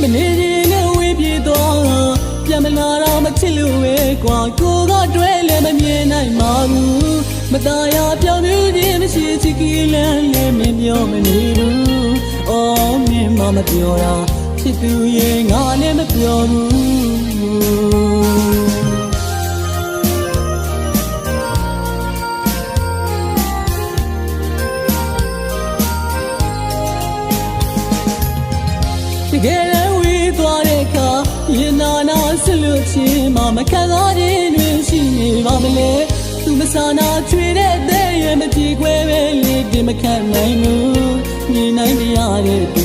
မနေရင်လည်းဝေးပြေတော့ပြန်မလာတော့မချစ်လို့ပဲကွာကိုကတွေ့လည်းမမြင်နိုင်ပါဘူးမตายရပြောင်းပြီးခြင်းမရှိချစ်ကီလန်းလည်းမပြောမနေဘူးအော်မြင်မမပြောတာဖြစ်သူရဲ့ငါလည်းမပြောဘူး ရင်နာနာဆလို့ချင်းမမခံစားခြင်းတွင်ရှိနေပါမလဲသူမဆာနာချွေတဲ့အသေးရမပြေခွဲပဲလေဒီမခံနိုင်ဘူးညီနိုင်မရတဲ့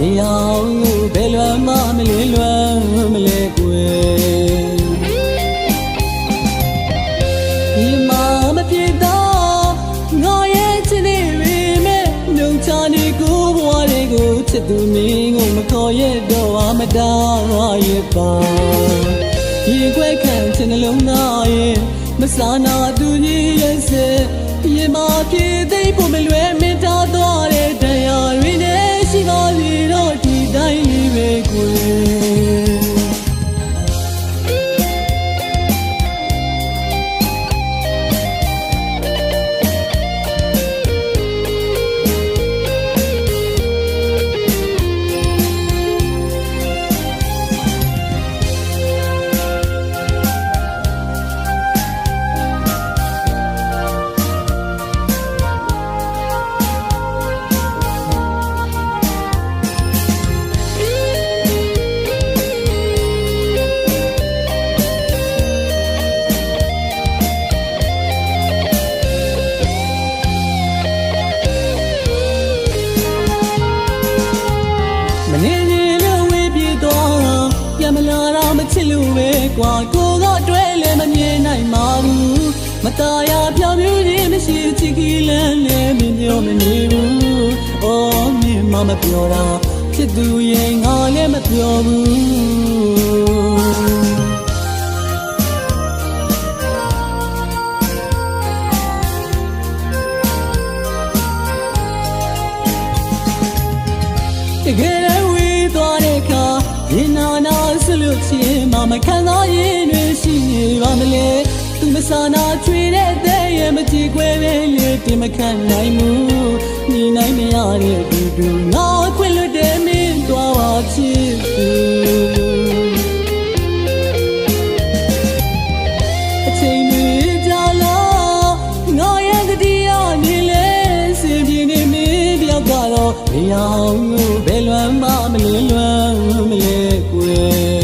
နေအောင်ဘယ်လွမ်းမမလေးလွမ်းမလဲကွယ်ဒီမှာမပြေတော့ငေါ်ရဲ့ချစ်နေပြီမဲ့နှုံချနေကိုဘဝတွေကိုချစ်သူမင်းကိုမခေါ်ရတော့အမတားရဲ့ပါဒီကွက်ခံချင်နှလုံးသားရဲ့မဆာနာသူကြီးရဲ့စေရေမ တော့မချစ်လို့ပဲကွာကိုကအတွဲလည်းမမြင်နိုင်ပါဘူးမตายာပြောင်းပြူခြင်းမရှိချစ်ကီလန်းလည်းမပြောမနေဘူးအော်မင်းမမပြောတာချစ်သူရဲ့ငါလည်းမပြောဘူး တကယ်လည်းဝေးသွားတဲ့အခါရင်နာနာ ဆလို့ချင်းမမခံစားရင်တွေရှိနေပါမလဲသူမဆာနာချွေတဲ့အသေးရဲ့မကြည့်ခွဲပဲလေတင်မခံနိုင်ဘူးညီနိုင်မရတဲ့တူတူငါခွင့်လွတ်တဲ့မင်းသွားပါချစ်သူအချိန်ကြီးကြာလာငါရဲ့တတိယနေလဲစေပြင်းနေမင်းတယောက်ကတော့နေအောင်ဘယ်လွမ်းမမလင်းလွမ်းမလဲကွယ်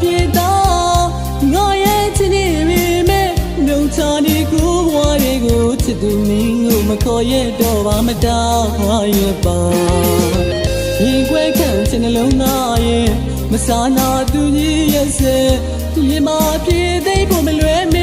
ပြေတော့ငါရဲ့ချစ်နေပြီမဲ့နှုံချနေကိုဘဝတွေကိုချစ်သူမင်းကိုမခေါ်ရတော့ပါမတားရပါရင်ခွဲခံချင်နှလုံးသားရဲ့မဆာနာသူကြီးရဲ့စေဒီမှာပြေသိဖို့မလွယ်မတ